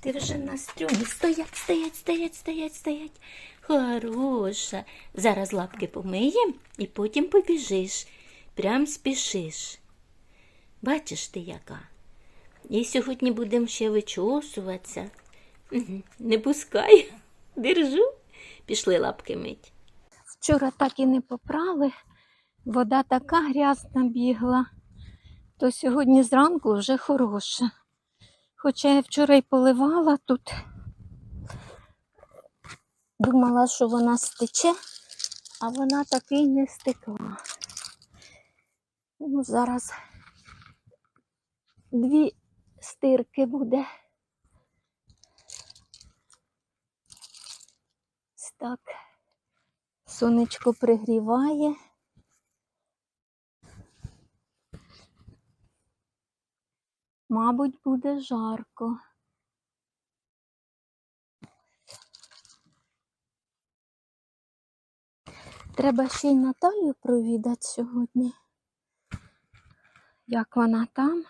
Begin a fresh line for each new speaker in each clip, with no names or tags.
Ти вже на стрьомі. Стоять, стоять, стоять, стоять, стоять. Хороша. Зараз лапки помиєм і потім побіжиш. Прям спішиш. Бачиш ти яка? І сьогодні будемо ще вичосуватися. Не пускай. Держу. Пішли лапки мить.
Вчора так і не попрали. Вода така грязна бігла, то сьогодні зранку вже хороша. Хоча я вчора й поливала тут. Думала, що вона стече, а вона таки не стекла. Ну, зараз дві стирки буде. Так. Сонечко пригріває. Мабуть, буде жарко. Треба ще й Наталію провідати сьогодні. Як вона там?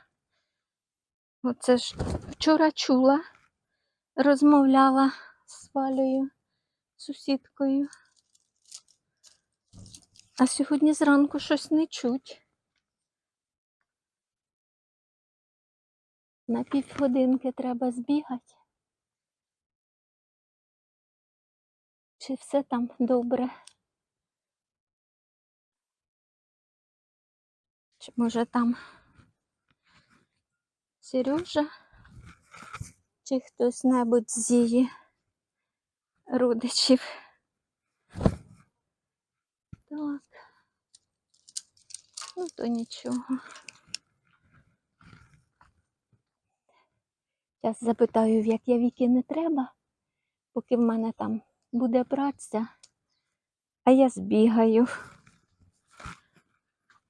Оце ж вчора чула, розмовляла з Валею, сусідкою. А сьогодні зранку щось не чуть. На півгодинки треба збігати. Чи все там добре? Чи може там Сережа? Чи хтось небудь з її родичів? Так. Ну, то нічого. Зараз запитаю, в як я віки не треба, поки в мене там буде праця, а я збігаю.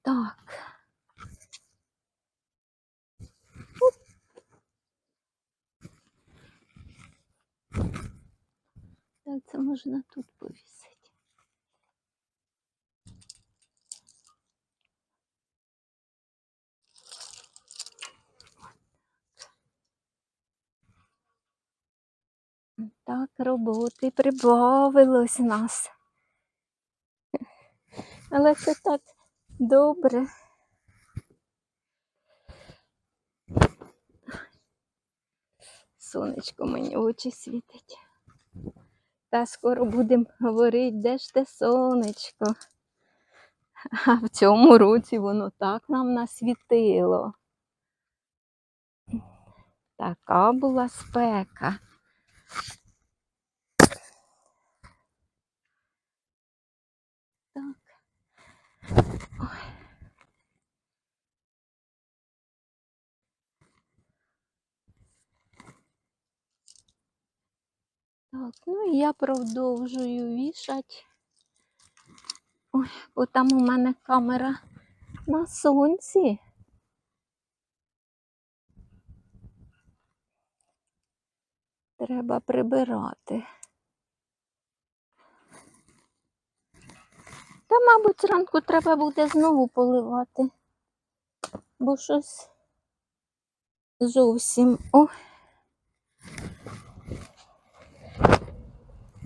Так. Це можна тут повісити. Так, роботи прибавилось нас. Але це так добре. Сонечко мені очі світить. Та скоро будемо говорити, де ж те сонечко. А в цьому році воно так нам насвітило. Така була спека. Так. Ну і я продовжую вішати. Ой, бо там у мене камера на сонці. Треба прибирати. Та, мабуть, зранку треба буде знову поливати, бо щось зовсім о.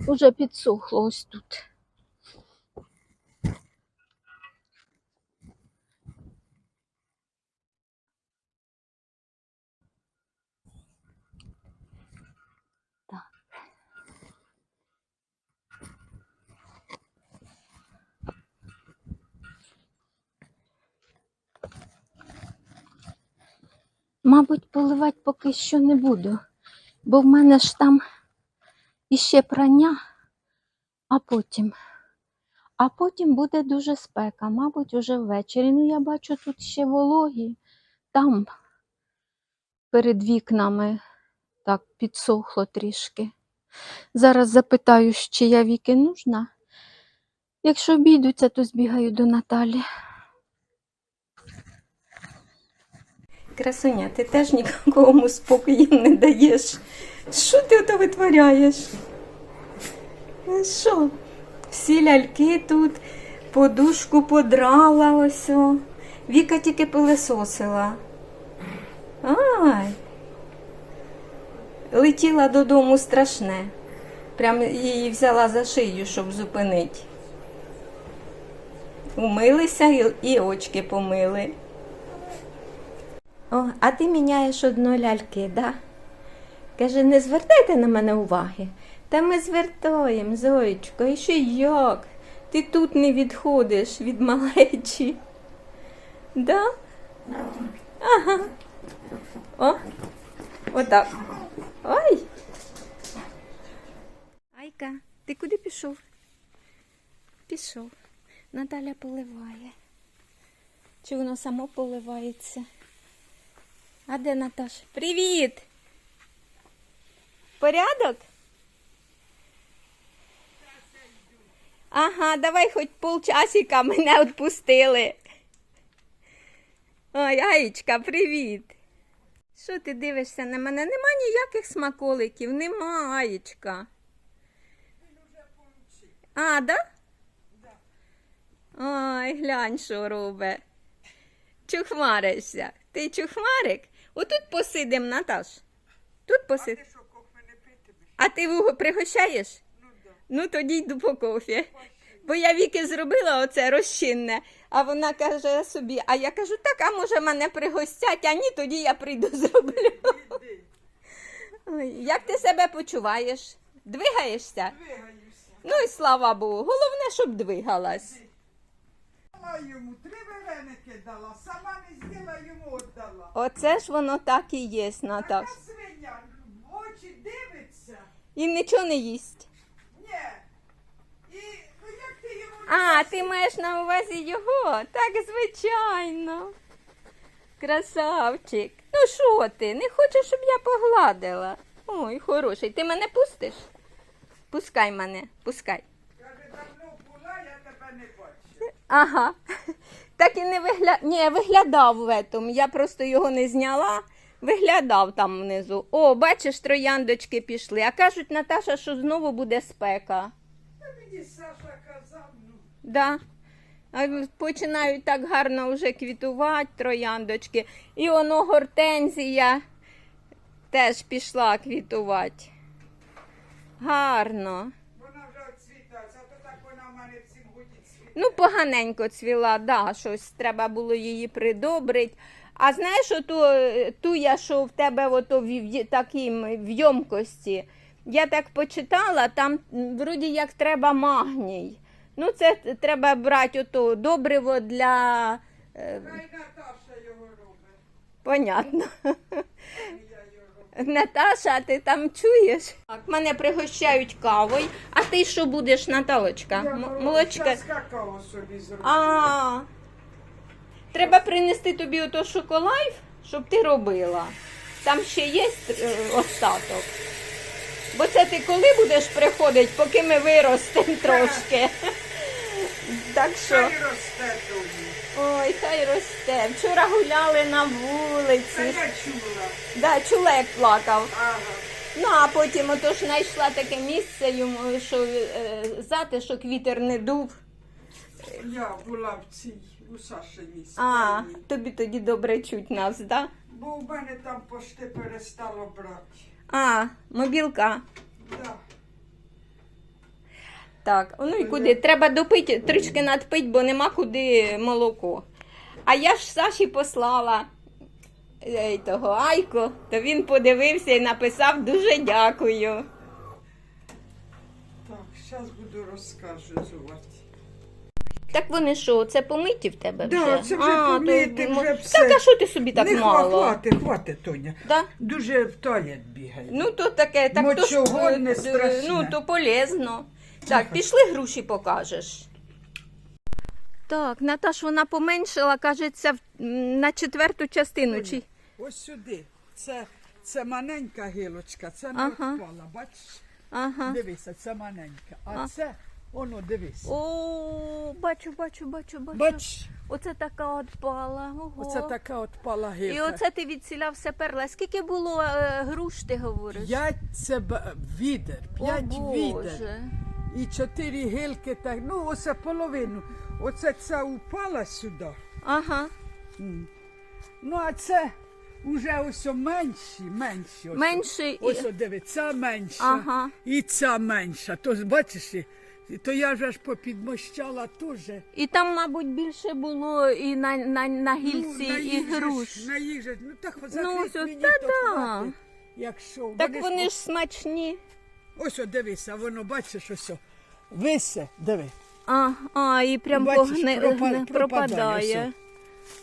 Уже підсохло ось тут. Мабуть, поливати поки що не буду, бо в мене ж там іще прання, а потім. А потім буде дуже спека, мабуть, уже ввечері. Ну, я бачу, тут ще вологі, там перед вікнами так підсохло трішки. Зараз запитаю, чи я віки нужна. Якщо обійдуться, то збігаю до Наталі.
Красуня, ти теж нікому спокою не даєш. Що ти ото витворяєш? Ну що? Всі ляльки тут, подушку подрала ось. о. Віка тільки пилисосила. Ай.
летіла додому страшне. Прям її взяла за шию, щоб зупинити. Умилися і очки помили. О, а ти міняєш одно ляльки, да? Каже, не звертайте на мене уваги. Та ми звертаємо, Зоєчко, і ще як? Ти тут не відходиш від малечі. Да? Ага. О, отак. Ой. Айка, ти куди пішов? Пішов. Наталя поливає. Чи воно само поливається? А де Наташ? Привіт! Порядок? Ага, давай хоч полчасика мене відпустили. Ой, Аєчка, привіт. Що ти дивишся на мене? Нема ніяких смаколиків, нема, Аєчка. А, да? Ой, глянь, що робить. Чухмаришся. Ти чухмарик? Отут посидим, Наташ. Тут посид.
Ти що, кофе не питимеш?
А ти вуго пригощаєш?
Ну да.
Ну тоді йду по кофі. Бо я віки зробила оце розчинне, а вона каже собі, а я кажу, так, а може мене пригостять, а ні, тоді я прийду зроблю. Ой, Як ти себе почуваєш? Двигаєшся?
двигаюся.
Ну і слава Богу. Головне, щоб двигалась.
Йому, три вареники дала, сама не з'їла, йому віддала.
Оце ж воно так і є, Наташ.
Така свиня в очі дивиться.
І нічого не їсть.
Ні. І ну як ти йому
А, ти маєш на увазі його? Так, звичайно. Красавчик. Ну що ти? Не хочеш, щоб я погладила? Ой, хороший. Ти мене пустиш? Пускай мене, пускай.
каже, давно була, я тебе не бачу.
Ага. Так і не виглядав. Ні, виглядав в етому. Я просто його не зняла. Виглядав там внизу. О, бачиш, трояндочки пішли. А кажуть, Наташа, що знову буде спека.
Та мені Саша казав, ну.
Да. А Починають так гарно вже квітувати трояндочки. І воно гортензія теж пішла квітувати. Гарно.
Вона вже оцвітається, а то так вона в мене всім годі цвіте.
Ну, поганенько цвіла, да, щось треба було її придобрити. А знаєш, оту, е, ту я, що в тебе ото в в- таким в ємкості, я так почитала, там вроді як треба магній. Ну, це треба брати ото добриво для. е,
Хай Наташа його робить.
понятно. Наташа, ти там чуєш? Так, мене пригощають кавою. Ти що будеш, Наталочка? М- молочка.
какао собі зроблю.
А, треба принести тобі ото шоколайф, щоб ти робила. Там ще є е, остаток. Бо це ти коли будеш приходити, поки ми виростемо трошки. Так що,
Хай росте тобі.
ой, хай росте. Вчора гуляли на
Та
вулиці.
я чула.
Да, чулек плакав.
Ага.
Ну, а потім ото ж знайшла таке місце йому, що е, затишок вітер не дув.
Я була в цій у Сашиній
А,
спальні.
тобі тоді добре чуть нас, да?
Бо у мене там пошти перестало брати.
А, мобілка.
Да.
Так, ну і куди? Треба допити, трішки надпить, бо нема куди молоко. А я ж Саші послала того Айко, то він подивився і написав дуже дякую.
Так, зараз буду розказувати.
Так вони що, це помиті в тебе вже?
Да, це вже
а,
помиті,
то,
вже все.
Так, а що ти собі так
Не
мало?
хватить, хватить, Тоня.
Да?
Дуже в туалет бігає.
Ну, то таке, так то ж, е,
страшне.
ну, то полезно. Так, пішли груші покажеш. Так, Наташ, вона поменшила, кажеться, в- м, на четверту частину. Чи...
Ось сюди. Це, це маленька гілочка, це не
Ага.
впала. Бачиш?
Ага.
Дивися, це маленька. А,
А.
це, воно, дивись.
О, бачу, бачу, бачу, бачу.
Бач,
Оце така от пала. Ого.
оце така от пала гілка.
І оце ти відсіля все перла. Скільки було е, груш, ти говориш?
П'ять це б- відер, п'ять
О,
відер. І чотири гілки, так, ну оце половину. Оце ця упала сюди.
Ага.
Ну, а це Уже ось менші, менші. Ось,
Менший і-
Ось диви, ця менша.
Ага.
І ця менша. То бачиш, і- то я ж попідмощала теж.
І там, мабуть, більше було і на, на, на гільці,
на
і груш.
На їх же, ну так
Ну,
закрить
ось,
мені,
та
то
да.
хватить. Якщо
Так вони ж смачні.
Ось о, дивися, воно бачиш ось о. Висе, диви.
А, а і прям
Бачиш,
погне,
пропа-
гне-
пропадає
пропадає.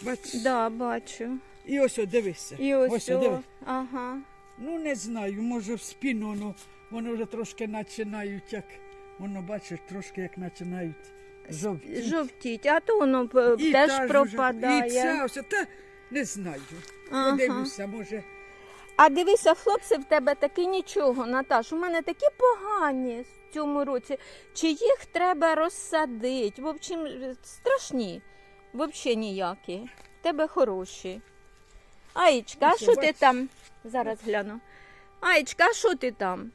Бачиш?
Да, бачу.
І ось о, дивися.
І ось,
о, диви.
ага.
Ну не знаю, може в спину, ну, воно вже трошки починають, як воно бачиш, трошки як починають жовтіти.
Жовтіть, а то воно
І
теж
та
пропадає.
І це ось, та не знаю.
Ага.
Подивлюся, може.
А дивися, хлопці в тебе таки нічого, Наташ. У мене такі погані в цьому році. Чи їх треба розсадити? В общем, страшні. Взагалі ніякі. В тебе хороші. Аїчка, а що ти там? Зараз гляну. Аїчка, а що ти там?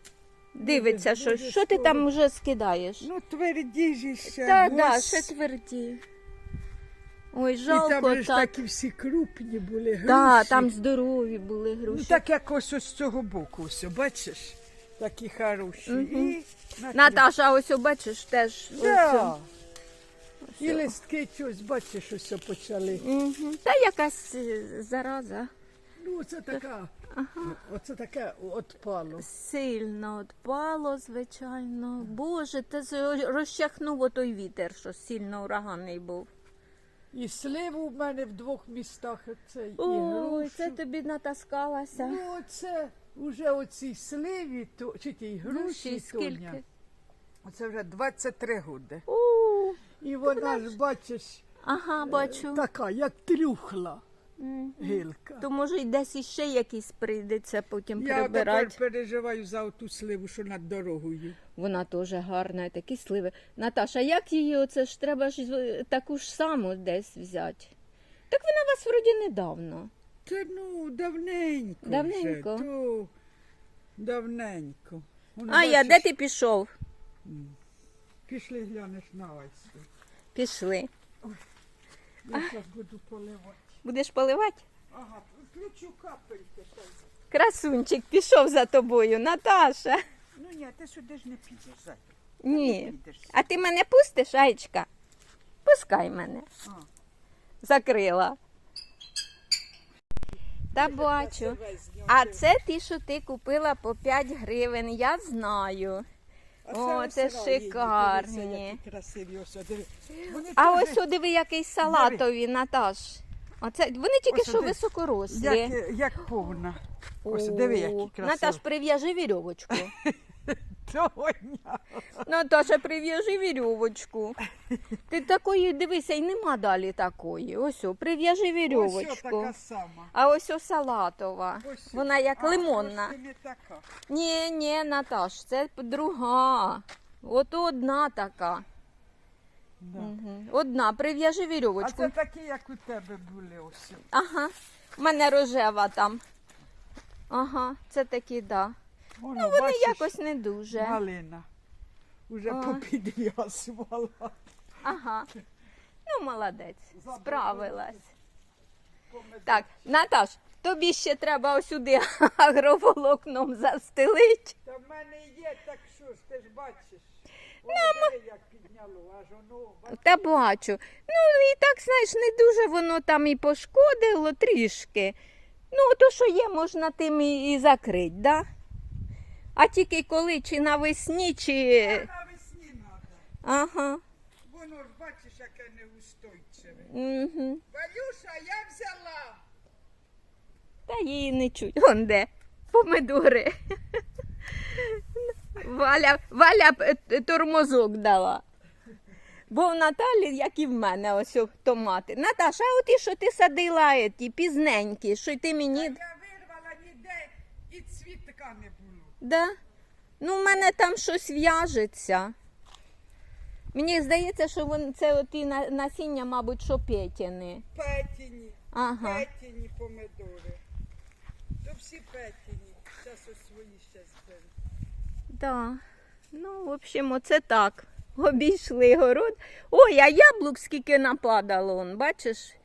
Дивиться, що, що ти там вже скидаєш?
Ну, тверді ж ще.
Та, да,
ось.
ще тверді. Ой,
І там же ж
так.
такі всі крупні були груші.
Да, там здорові були груші.
Ну, так як ось ось з цього боку, все, бачиш? Такі хороші.
Мгм.
І, на-
Наташа, ось о, бачиш теж.
Да.
ось
І листки щось, бачиш, ось почали.
о. Мгм. Та якась е, зараза.
Ну, це така, оце таке отпало.
Сильно отпало, звичайно. Боже, з- розчахнув отой вітер, що сильно ураганний був.
І сливу в мене в двох містах, це і
Ой,
грушу.
це тобі натаскалася.
Ну, оце вже оцій сливі, то, чи тій груші,
Груші
Тоня,
скільки?
Оце вже 23 роки.
У,
І вона ж, бачиш,
Ага, бачу.
така, як трюхла
М.
гілка.
То може й десь іще якийсь прийдеться потім
Я тепер переживаю за оту сливу, що над дорогою.
Вона теж гарна, такі сливи. Наташа, як її оце ж треба ж з- таку ж саму десь взяти? Так вона у вас вроді недавно.
Та ну, давненько.
Давненько?
Вже, то, давненько. Воно,
А я,
бачиш,
де ти пішов?
Пішли глянеш на ось.
Пішли.
Я зараз буду поливати.
Будеш поливати?
Ага, включу капельки.
Красунчик пішов за тобою, Наташа.
Ну ні, ти сюди ж не підеш. Зай.
Ні. А ти мене пустиш, Аєчка? Пускай мене.
А.
Закрила. Та бачу. А це ті, що ти купила по 5 гривень, я знаю. О, це шикарні. А ось о, диви, який салатові, Наташ. Оце, вони тільки
Ось
що
один.
високорослі.
як, як повна. Ось диви, які
О,
красиві.
Наташ, прив'яжи вірьовочку.
Тоня.
Наташа, прив'яжи вірьовочку. Ти такої дивися, і нема далі такої. Ось, о, прив'яжи
Ось така сама.
А ось о салатова.
Ось.
Вона як
А,
лимонна.
трошки не така.
Ні, ні, Наташ, це друга. От одна така.
Да.
Мгм. Одна, прив'яжи
А
вірьовочку.
це такі, як у тебе були ось.
Ага. У мене рожева там. Ага, це такі, да.
Воно,
Ну, вони
бачиш,
якось не дуже.
Малина. Уже попідв'язувала.
Ага. Ну, молодець, справилась. Так, Наташ, тобі ще треба осюди агроволокном застелить.
Та в мене є, так що ж, ти ж бачиш. Як підняло, аж воно.
Та бачу. Ну і так, знаєш, не дуже воно там і пошкодило трішки. Ну, то, що є, можна тим і, і закрити, да? А тільки коли чи навесні, чи.
А Навесні треба.
Ага.
Воно ж бачиш, яке неустойчиве.
Угу.
Валюша, я взяла.
Та її не чуть. Вон де. Помидори. Валя, Валя е, тормозок дала. Бо в Наталі, як і в мене, ось томати. Наташа, а оті, що ти садила, е, ті пізненькі, що ти
А
мені.
я вирвала ніде і цвітка не було.
Да? Ну, в мене там щось в'яжеться. Мені здається, що вон, це на- насіння, мабуть, що петіни.
Петіні,
Ага.
петіні помидори. То всі петіні. Зараз ось свої ще зберу.
Да. Ну, в общем, оце так. Обійшли город. Ой, а яблук скільки нападало, он, бачиш?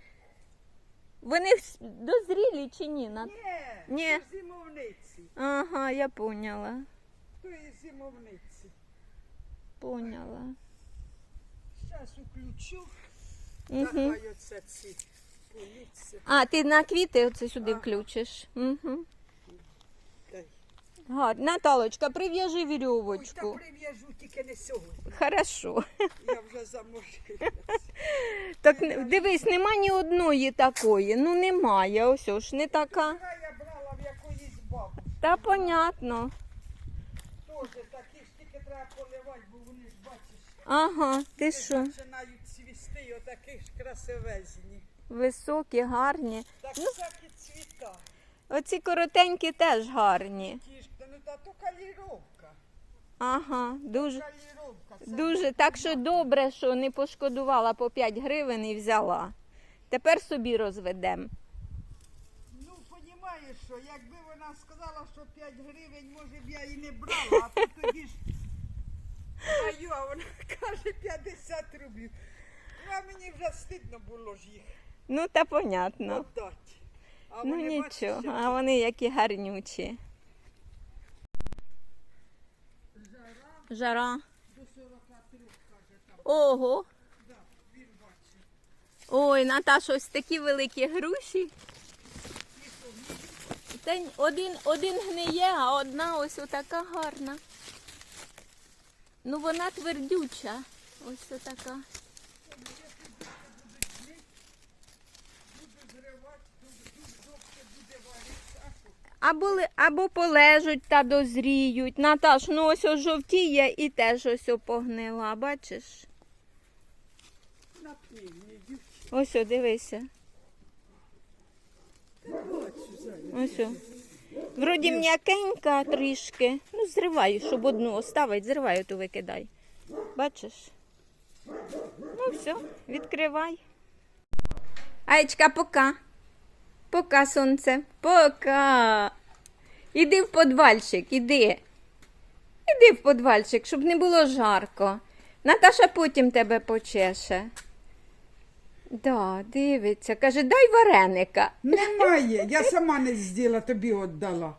Вони вс- дозрілі чи ні? Над...
Ні,
Ні.
зимовниці.
Ага, я поняла.
То є зимовниці.
Поняла.
Зараз уключу.
Угу.
Оце ці політься.
А, ти на квіти оце сюди
Ага.
включиш. Угу.
Дай.
Гарно. Наталочка, прив'яжи
Ой, та
вірьовочку.
прив'яжу тільки не сьогодні.
Хорошо.
Я вже заможила.
Так дивись, нема ні одної такої. Ну немає. Ось ж не така.
Вчора я брала в якоїсь бабушки.
Та понятно.
Теж такі ж тільки треба поливати, бо вони ж бачиш.
Ага, ти що?
Починають цвісти, і отакі ж красивезні.
Високі, гарні.
Так
Ну.
всякі цвіта.
Оці коротенькі теж гарні.
Ті ж, ну та то каліровка.
Ага, дуже.
Каліровка. Це
Дуже так що добре, що не пошкодувала по 5 гривень і взяла. Тепер собі розведемо.
Ну, що якби вона сказала, що 5 гривень, може б я і не брала, а то тоді ж даю, а вона каже 50 рублів. Ну, а мені вже стидно було ж їх
Ну, та понятно.
віддати. А
Ну
вони, бачиш,
нічого,
які
а вони які гарнючі. Жара.
до 43, каже там.
Ого.
Да, він бачить.
Ой, Наташа, ось такі великі груші. Та один, один гниє, а одна ось отака гарна. Ну вона твердюча. Ось отака. Або, або полежуть та дозріють. Наташ, ну ось ось жовтіє і теж ось погнила, бачиш? Ось о, дивися.
Бачу, Зая.
Ось. Вроді м'якенька трішки. Ну, зривай, щоб одну оставить, зривай, ту викидай. Бачиш? Ну все, відкривай. Аєчка, пока. Пока, сонце. Пока. Іди в подвальчик, іди. Іди в подвальчик, щоб не було жарко. Наташа потім тебе почеше. Да, дивиться. Каже, дай вареника.
Немає, я сама не з'їла, тобі віддала.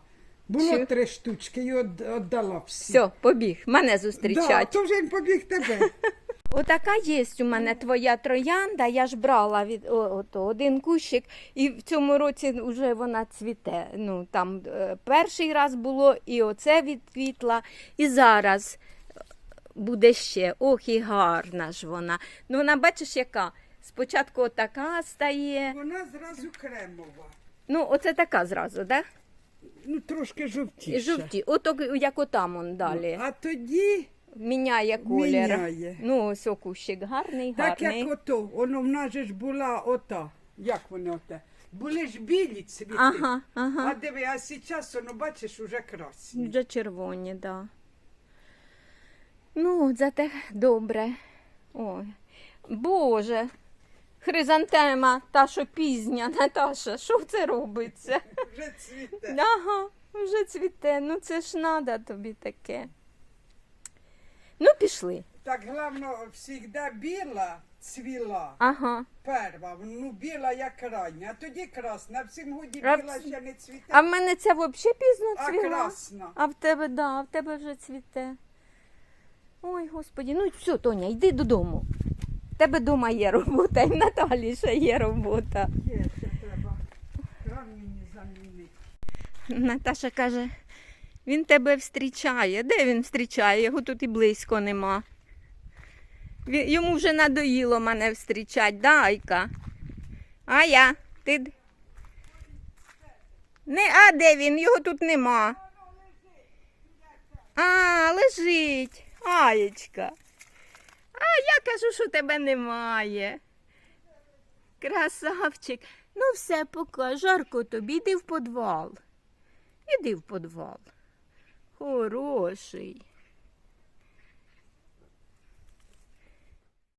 Було
Чу-
три штучки і від- віддала всі.
Все, побіг, мене
Да,
зустрічать.
то вже він побіг тебе.
Отака є у мене твоя троянда. Я ж брала від о, ото, один кущик, і в цьому році вже вона цвіте. Ну там е, перший раз було, і оце відквітла, і зараз буде ще. Ох, і гарна ж вона. Ну вона бачиш, яка. Спочатку отака стає.
Вона зразу кремова.
Ну, оце така зразу, да?
Ну, трошки жовтіша.
жовті. Ото як отам он далі.
А тоді,
Міняє колір.
Міняє.
Ну, ось о кущик гарний,
так
гарний.
як ото, воно в нас же ж була ота. Як воно оте? Були ж білі цвіти.
Ага,
А
ага.
диви, а зараз, воно, бачиш, уже красні.
Вже червоні, да. Ну, зате добре. Ой. Боже. Хризантема, та що пізня, Наташа, що це робиться?
Вже цвіте.
Ага, вже цвіте. Ну це ж надо тобі таке. Ну, пішли.
Так, головне, завжди біла цвіла.
Ага.
Перва, ну біла як рання, а тоді красна. А в цім годі
А
біла
в-
ще не цвіте,
А в мене ця взагалі пізно
а
цвіла.
красна.
А в тебе, да, а в тебе вже цвіте. Ой, господі, ну все, Тоня, йди додому. Тебе вдома є робота, і в Наталі ще є робота.
Є, ще треба кран мені замінити.
Наташа каже, він тебе встрічає. Де він встрічає? Його тут і близько нема. Він- Йому вже надоїло мене встрічати, да, Айка? А я? Ти... Не, а де він? Його тут нема. А, лежить. Аєчка. А я кажу, що тебе немає. Красавчик. Ну все, пока, жарко тобі, йди в подвал. Іди в подвал. Хороший.